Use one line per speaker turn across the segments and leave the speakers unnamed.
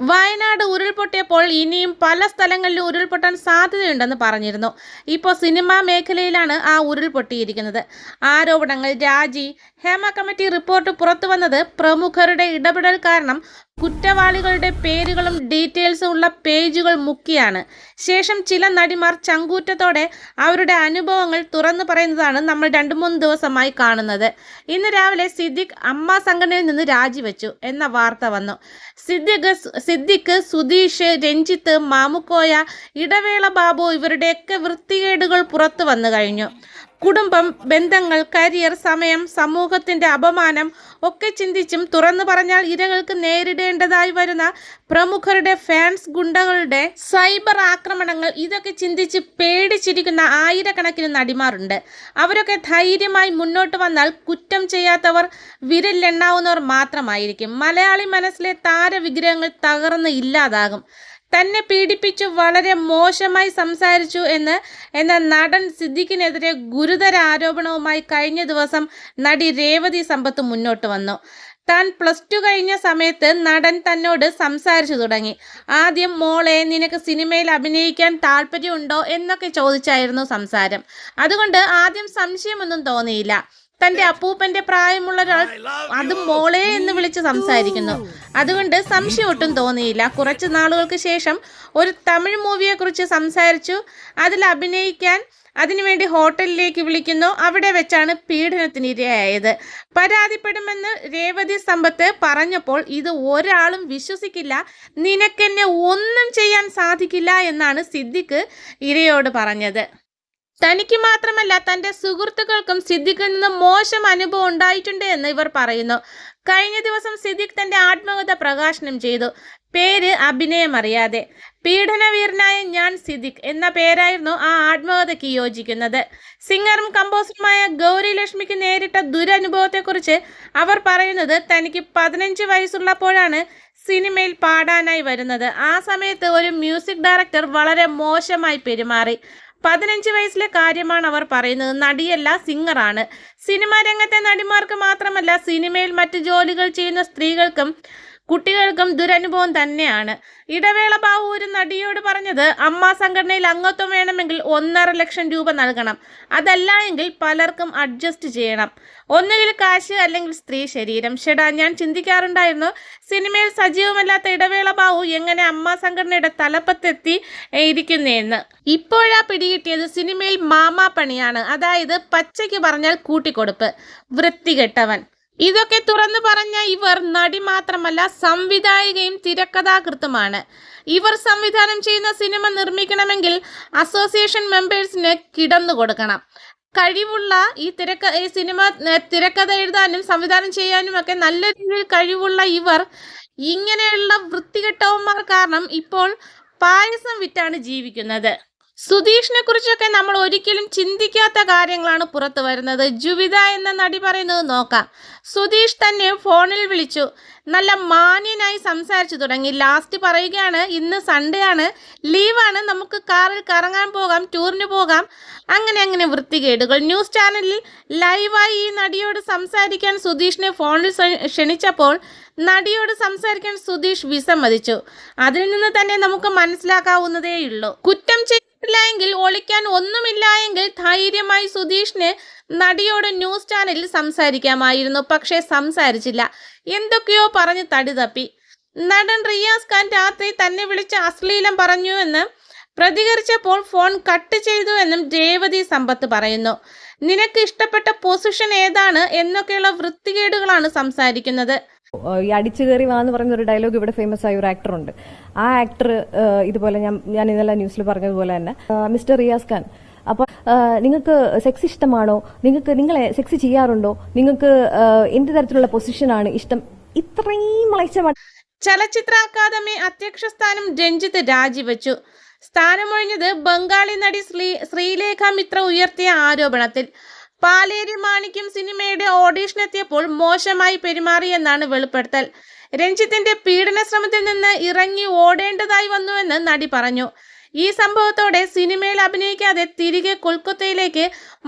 വയനാട് ഉരുൾപൊട്ടിയപ്പോൾ ഇനിയും പല സ്ഥലങ്ങളിലും ഉരുൾപൊട്ടാൻ സാധ്യതയുണ്ടെന്ന് പറഞ്ഞിരുന്നു. ഇപ്പോൾ സിനിമാ മേഖലയിലാണ് ആ ഉരുൾപൊട്ടിയിരിക്കുന്നത്. ആരോപണങ്ങൾ രാജി. ഹേമ കമ്മിറ്റി റിപ്പോർട്ട് പുറത്തുവന്നത് പ്രമുഖരുടെ ഇടപെടൽ കാരണം കുറ്റവാളികളുടെ പേരുകളും ഡീറ്റെയിൽസും ഉള്ള പേജുകൾ മുക്കിയാണ്. ശേഷം ചില നടിമാർ ചങ്കൂറ്റത്തോടെ അവരുടെ അനുഭവങ്ങൾ തുറന്നു പറയുന്നതാണ് നമ്മൾ രണ്ടു മൂന്ന് ദിവസമായി കാണുന്നത്. ഇന്ന് രാവിലെ സിദ്ദിഖ് അമ്മ സംഘടനയിൽ നിന്ന് രാജിവെച്ചു എന്ന വാർത്ത വന്നു. സിദ്ദിഖ് സിദ്ദിഖ് സുധീഷ് രഞ്ജിത്ത് മാമുക്കോയ ഇടവേള ബാബു ഇവരുടെയൊക്കെ വൃത്തികേടുകൾ പുറത്തു വന്നു കഴിഞ്ഞു. കുടുംബം ബന്ധങ്ങൾ കരിയർ സമയം സമൂഹത്തിന്റെ അപമാനം ഒക്കെ ചിന്തിച്ചും തുറന്നു പറഞ്ഞാൽ ഇരകൾക്ക് നേരിടേണ്ടതായി വരുന്ന പ്രമുഖരുടെ ഫാൻസ് ഗുണ്ടകളുടെ സൈബർ ആക്രമണങ്ങൾ ഇതൊക്കെ ചിന്തിച്ച് പേടിച്ചിരിക്കുന്ന ആയിരക്കണക്കിന് നടിമാരുണ്ട്. അവരൊക്കെ ധൈര്യമായി മുന്നോട്ട് വന്നാൽ കുറ്റം ചെയ്യാത്തവർ വിരലിലെണ്ണാവുന്നവർ മാത്രമായിരിക്കും. മലയാളി മനസ്സിലെ താരവിഗ്രഹങ്ങൾ തകർന്ന് ഇല്ലാതാകും. തന്നെ പീഡിപ്പിച്ചു വളരെ മോശമായി സംസാരിച്ചു എന്ന് എന്ന നടൻ സിദ്ദിഖിനെതിരെ ഗുരുതര ആരോപണവുമായി കഴിഞ്ഞ ദിവസം നടി രേവതി സമ്പത്ത് മുന്നോട്ട് വന്നു. താൻ പ്ലസ് ടു കഴിഞ്ഞ സമയത്ത് നടൻ തന്നോട് സംസാരിച്ചു തുടങ്ങി. ആദ്യം മോളെ നിനക്ക് സിനിമയിൽ അഭിനയിക്കാൻ താല്പര്യമുണ്ടോ? എന്നൊക്കെ ചോദിച്ചായിരുന്നു സംസാരം. അതുകൊണ്ട് ആദ്യം സംശയമൊന്നും തോന്നിയില്ല. തന്റെ അപ്പൂപ്പന്റെ പ്രായമുള്ള ഒരാൾ അത് മോളെ എന്ന് വിളിച്ച് സംസാരിക്കുന്നു. അതുകൊണ്ട് സംശയം ഒട്ടും തോന്നിയില്ല. കുറച്ച് നാളുകൾക്ക് ശേഷം ഒരു തമിഴ് മൂവിയെ കുറിച്ച് സംസാരിച്ചു. അതിൽ അഭിനയിക്കാൻ അതിനുവേണ്ടി ഹോട്ടലിലേക്ക് വിളിക്കുന്നു. അവിടെ വെച്ചാണ് പീഡനത്തിന് ഇരയായത് പരാതിപ്പെടുമെന്ന് രേവതി സമ്പത്ത് പറഞ്ഞപ്പോൾ ഇത് ഒരാളും വിശ്വസിക്കില്ല. നിനക്കെന്നെ ഒന്നും ചെയ്യാൻ സാധിക്കില്ല എന്നാണ് സിദ്ദിഖ് ഇരയോട് പറഞ്ഞത്. തനിക്ക് മാത്രമല്ല തന്റെ സുഹൃത്തുക്കൾക്കും സിദ്ദിഖിൽ നിന്ന് മോശം അനുഭവം ഉണ്ടായിട്ടുണ്ട് എന്ന് ഇവർ പറയുന്നു. കഴിഞ്ഞ ദിവസം സിദ്ദിഖ് തന്റെ ആത്മകഥ പ്രകാശനം ചെയ്തു. പേര് അഭിനയം അറിയാതെ. പീഡനവീരനായ ഞാൻ സിദ്ദിഖ് എന്ന പേരായിരുന്നു ആ ആത്മകഥയ്ക്ക് യോജിക്കുന്നത്. സിംഗറും കമ്പോസറുമായ ഗൗരി ലക്ഷ്മിക്ക് നേരിട്ട ദുരനുഭവത്തെക്കുറിച്ച് അവർ പറയുന്നത് തനിക്ക് പതിനഞ്ച് വയസ്സുള്ളപ്പോഴാണ് സിനിമയിൽ പാടാനായി വരുന്നത്. ആ സമയത്ത് ഒരു മ്യൂസിക് ഡയറക്ടർ വളരെ മോശമായി പെരുമാറി. പതിനഞ്ച് വയസ്സിലെ കാര്യമാണ് അവർ പറയുന്നത്. നടിയല്ല സിംഗറാണ്. സിനിമാ രംഗത്തെ നടിമാർക്ക് മാത്രമല്ല സിനിമയിൽ മറ്റ് ജോലികൾ ചെയ്യുന്ന സ്ത്രീകൾക്കും കുട്ടികൾക്കും ദുരനുഭവം തന്നെയാണ്. ഇടവേള ബാബു ഒരു നടിയോട് പറഞ്ഞത് അമ്മ സംഘടനയിൽ അംഗത്വം വേണമെങ്കിൽ ഒന്നര ലക്ഷം രൂപ നൽകണം. അതല്ല എങ്കിൽ പലർക്കും അഡ്ജസ്റ്റ് ചെയ്യണം. ഒന്നുകിൽ കാശ് അല്ലെങ്കിൽ സ്ത്രീ ശരീരം. ഷെടാ ഞാൻ ചിന്തിക്കാറുണ്ടായിരുന്നു സിനിമയിൽ സജീവമല്ലാത്ത ഇടവേള ബാബു എങ്ങനെ അമ്മ സംഘടനയുടെ തലപ്പത്തെത്തി ഇരിക്കുന്നതെന്ന് ഇപ്പോഴാ പിടികിട്ടിയത് സിനിമയിൽ മാമാ പണിയാണ് അതായത് പച്ചയ്ക്ക് പറഞ്ഞാൽ കൂട്ടിക്കൊടുപ്പ്. വൃത്തികെട്ടവൻ. ഇതൊക്കെ തുറന്നു പറഞ്ഞ ഇവർ നടി മാത്രമല്ല സംവിധായികയും തിരക്കഥാകൃത്തുമാണ്. ഇവർ സംവിധാനം ചെയ്യുന്ന സിനിമ നിർമ്മിക്കണമെങ്കിൽ അസോസിയേഷൻ മെമ്പേഴ്സിന് കിടന്നു കൊടുക്കണം. കഴിവുള്ള ഈ തിരക്ക ഈ സിനിമ തിരക്കഥ എഴുതാനും സംവിധാനം ചെയ്യാനും ഒക്കെ നല്ല രീതിയിൽ കഴിവുള്ള ഇവർ ഇങ്ങനെയുള്ള വൃത്തികെട്ടവന്മാർ കാരണം ഇപ്പോൾ പായസം വിറ്റാണ് ജീവിക്കുന്നത്. സുധീഷിനെ കുറിച്ചൊക്കെ നമ്മൾ ഒരിക്കലും ചിന്തിക്കാത്ത കാര്യങ്ങളാണ് പുറത്തു വരുന്നത്. ജുവിത എന്ന നടി പറയുന്നത് നോക്കാം. സുധീഷ് തന്നെ ഫോണിൽ വിളിച്ചു. നല്ല മാന്യനായി സംസാരിച്ചു തുടങ്ങി. ലാസ്റ്റ് പറയുകയാണ് ഇന്ന് സൺഡേ ആണ്. ലീവാണ് നമുക്ക് കാറിൽ കറങ്ങാൻ പോകാം ടൂറിന് പോകാം. അങ്ങനെ അങ്ങനെ വൃത്തികേടുകൾ. ന്യൂസ് ചാനലിൽ ലൈവായി ഈ നടിയോട് സംസാരിക്കാൻ സുധീഷിനെ ഫോണിൽ ക്ഷണിച്ചപ്പോൾ നടിയോട് സംസാരിക്കാൻ സുധീഷ് വിസമ്മതിച്ചു. അതിൽ നിന്ന് തന്നെ നമുക്ക് മനസ്സിലാക്കാവുന്നതേയുള്ളൂ. കുറ്റം ചെയ്തിട്ടില്ല എങ്കിൽ ഒളിക്കാൻ ഒന്നുമില്ല എങ്കിൽ ധൈര്യമായി സുധീഷിന് നടിയോട് ന്യൂസ് ചാനലിൽ സംസാരിക്കാമായിരുന്നു. പക്ഷേ സംസാരിച്ചില്ല. എന്തൊക്കെയോ പറഞ്ഞ് തടി തപ്പി. നടൻ റിയാസ് ഖാൻ രാത്രി തന്നെ വിളിച്ച് അശ്ലീലം പറഞ്ഞു എന്ന് പ്രതികരിച്ചപ്പോൾ ഫോൺ കട്ട് ചെയ്തു എന്നും രേവതി സമ്പത്ത് പറയുന്നു. നിനക്ക് ഇഷ്ടപ്പെട്ട പൊസിഷൻ ഏതാണ്? എന്നൊക്കെയുള്ള വൃത്തികേടുകളാണ് സംസാരിക്കുന്നത്.
ഈ അടിച്ചു കയറി വാന്ന് പറയുന്ന ഒരു ഡയലോഗ് ഇവിടെ ഫേമസ് ആയ ഒരു ആക്ടർ ഉണ്ട്. ആ ആക്ടർ ഇതുപോലെ ഞാൻ ഞാൻ ഇന്നലെ ന്യൂസിൽ പറഞ്ഞതുപോലെ തന്നെ മിസ്റ്റർ റിയാസ് ഖാൻ. അപ്പൊ നിങ്ങൾക്ക് സെക്സ് ഇഷ്ടമാണോ? നിങ്ങൾക്ക് നിങ്ങളെ സെക്സ് ചെയ്യാറുണ്ടോ? നിങ്ങൾക്ക് എന്ത് തരത്തിലുള്ള പൊസിഷനാണ് ഇഷ്ടം? ഇത്രയും മലച്ച
ചലച്ചിത്ര അക്കാദമി അധ്യക്ഷ സ്ഥാനം രഞ്ജിത്ത് രാജിവെച്ചു. സ്ഥാനമൊഴിഞ്ഞത് ബംഗാളി നടി ശ്രീ ശ്രീലേഖ മിത്ര ഉയർത്തിയ ആരോപണത്തിൽ. പാലേരി മാണിക്യം സിനിമയുടെ ഓഡീഷൻ എത്തിയപ്പോൾ മോശമായി പെരുമാറിയെന്നാണ് വെളിപ്പെടുത്തൽ. രഞ്ജിത്തിന്റെ പീഡന ശ്രമത്തിൽ നിന്ന് ഇറങ്ങി ഓടേണ്ടതായി വന്നുവെന്ന് നടി പറഞ്ഞു. ഈ സംഭവത്തോടെ സിനിമയിൽ അഭിനയിക്കാതെ തിരികെ കൊൽക്കത്തയിലേക്ക്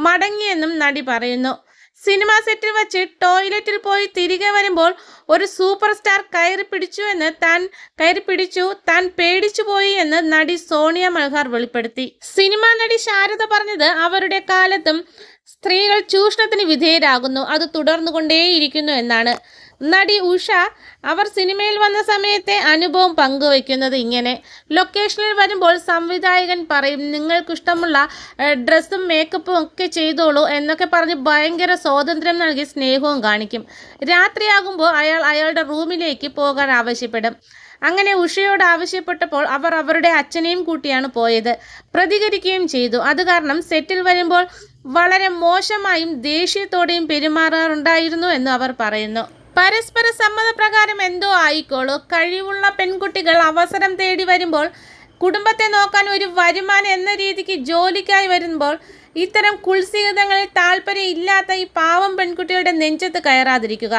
മടങ്ങിയെന്നും നടി പറയുന്നു. സിനിമാ സെറ്റിൽ വച്ച് ടോയ്ലറ്റിൽ പോയി തിരികെ വരുമ്പോൾ ഒരു സൂപ്പർ സ്റ്റാർ കയറി പിടിച്ചു എന്ന് താൻ കയറി പിടിച്ചു താൻ പേടിച്ചു പോയി എന്ന് നടി സോണിയ മൽഹാർ വെളിപ്പെടുത്തി. സിനിമാ നടി ശാരദ പറഞ്ഞത് അവരുടെ കാലത്തും സ്ത്രീകൾ ചൂഷണത്തിന് വിധേയരാകുന്നു. അത് തുടർന്നുകൊണ്ടേയിരിക്കുന്നു എന്നാണ് നടി ഉഷ അവർ സിനിമയിൽ വന്ന സമയത്തെ അനുഭവം പങ്കുവയ്ക്കുന്നത് ഇങ്ങനെ. ലൊക്കേഷനിൽ വരുമ്പോൾ സംവിധായകൻ പറയും നിങ്ങൾക്കിഷ്ടമുള്ള ഡ്രസ്സും മേക്കപ്പും ഒക്കെ ചെയ്തോളൂ എന്നൊക്കെ പറഞ്ഞ് ഭയങ്കര സ്വാതന്ത്ര്യം നൽകി സ്നേഹവും കാണിക്കും. രാത്രിയാകുമ്പോൾ അയാൾ അയാളുടെ റൂമിലേക്ക് പോകാൻ ആവശ്യപ്പെടും. അങ്ങനെ ഉഷയോട് ആവശ്യപ്പെട്ടപ്പോൾ അവർ അവരുടെ അച്ഛനെയും കൂട്ടിയാണ് പോയത്. പ്രതികരിക്കുകയും ചെയ്തു. അത് കാരണം സെറ്റിൽ വരുമ്പോൾ വളരെ മോശമായും ദേഷ്യത്തോടെയും പെരുമാറാറുണ്ടായിരുന്നു എന്ന് അവർ പറയുന്നു. പരസ്പര സമ്മതപ്രകാരം എന്തോ ആയിക്കോളൂ. കഴിവുള്ള പെൺകുട്ടികൾ അവസരം തേടി വരുമ്പോൾ കുടുംബത്തെ നോക്കാൻ ഒരു വരുമാനം എന്ന രീതിക്ക് ജോലിക്കായി വരുമ്പോൾ ഇത്തരം കുൽസിഹിതങ്ങളിൽ താല്പര്യം ഇല്ലാത്ത ഈ പാവം പെൺകുട്ടികളുടെ നെഞ്ചത്ത് കയറാതിരിക്കുക.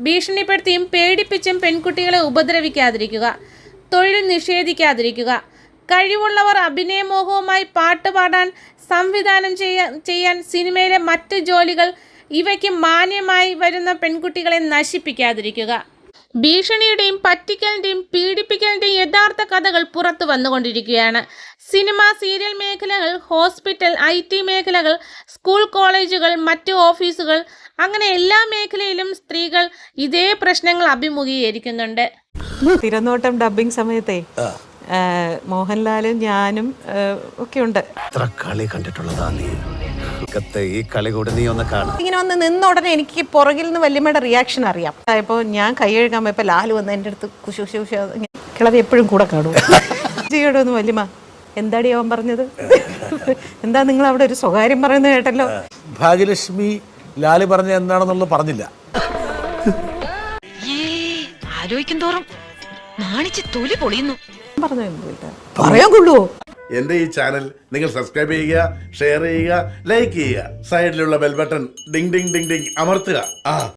ഭീഷണിപ്പെടുത്തിയും പേടിപ്പിച്ചും പെൺകുട്ടികളെ ഉപദ്രവിക്കാതിരിക്കുക തൊഴിൽ നിഷേധിക്കാതിരിക്കുക കഴിവുള്ളവർ അഭിനയമോഹവുമായി പാട്ട് പാടാൻ സംവിധാനം ചെയ്യാൻ ചെയ്യാൻ സിനിമയിലെ മറ്റ് ജോലികൾ ഇവയ്ക്ക് മാന്യമായി വരുന്ന പെൺകുട്ടികളെ നശിപ്പിക്കാതിരിക്കുക. ഭീഷണിയുടെയും പറ്റിക്കലിന്റെയും പീഡിപ്പിക്കലിന്റെയും യഥാർത്ഥ കഥകൾ പുറത്തു വന്നുകൊണ്ടിരിക്കുകയാണ്. സിനിമ സീരിയൽ മേഖലകൾ ഹോസ്പിറ്റൽ ഐ ടി മേഖലകൾ സ്കൂൾ കോളേജുകൾ മറ്റ് ഓഫീസുകൾ അങ്ങനെ എല്ലാ മേഖലയിലും സ്ത്രീകൾ ഇതേ പ്രശ്നങ്ങൾ അഭിമുഖീകരിക്കുന്നുണ്ട്.
തിരനോട്ടം ഡബിങ് സമയത്തെ മോഹൻലാലും ഞാനും ഒക്കെ ഉണ്ട്.
എത്ര കളി കണ്ടിട്ടുള്ളതാ നീ? കത്തെ ഈ കളി കൂടെ നീ ഒന്ന് കാണാം.
ഇങ്ങനെ വന്ന് നിന്ന ഉടനെ എനിക്ക് പുറകിൽ നിന്ന് വല്യമ്മയുടെ റിയാക്ഷൻ അറിയാം. ഇപ്പോൾ ഞാൻ കൈ കഴുകാൻ പോയപ്പോൾ ലാൽ വന്ന് എന്റെ അടുത്ത് കുശു കുശു കുശു ഇങ്ങനെ കിളവി എപ്പോഴും കൂടെ കാണും. ചെയ്യടോന്ന് വല്യമ്മ എന്താടി അവൻ പറഞ്ഞത്? എന്താ നിങ്ങൾ അവിടെ ഒരു സ്വകാര്യം പറയുന്നത് കേട്ടല്ലോ?
ഭാഗ്യലക്ഷ്മി ലാലു പറഞ്ഞ എന്താണെന്നുള്ളത് പറഞ്ഞില്ല.
ആലോചിക്കും തോറും നാണിച്ച് തൊലി പൊളിയുന്നു.
പറഞ്ഞു പറയാൻ കൊള്ളുവോ?
എന്റെ ഈ ചാനൽ നിങ്ങൾ സബ്സ്ക്രൈബ് ചെയ്യുക ഷെയർ ചെയ്യുക ലൈക്ക് ചെയ്യുക. സൈഡിലുള്ള bell button ding ding ding ding അമർത്തുക. ആ.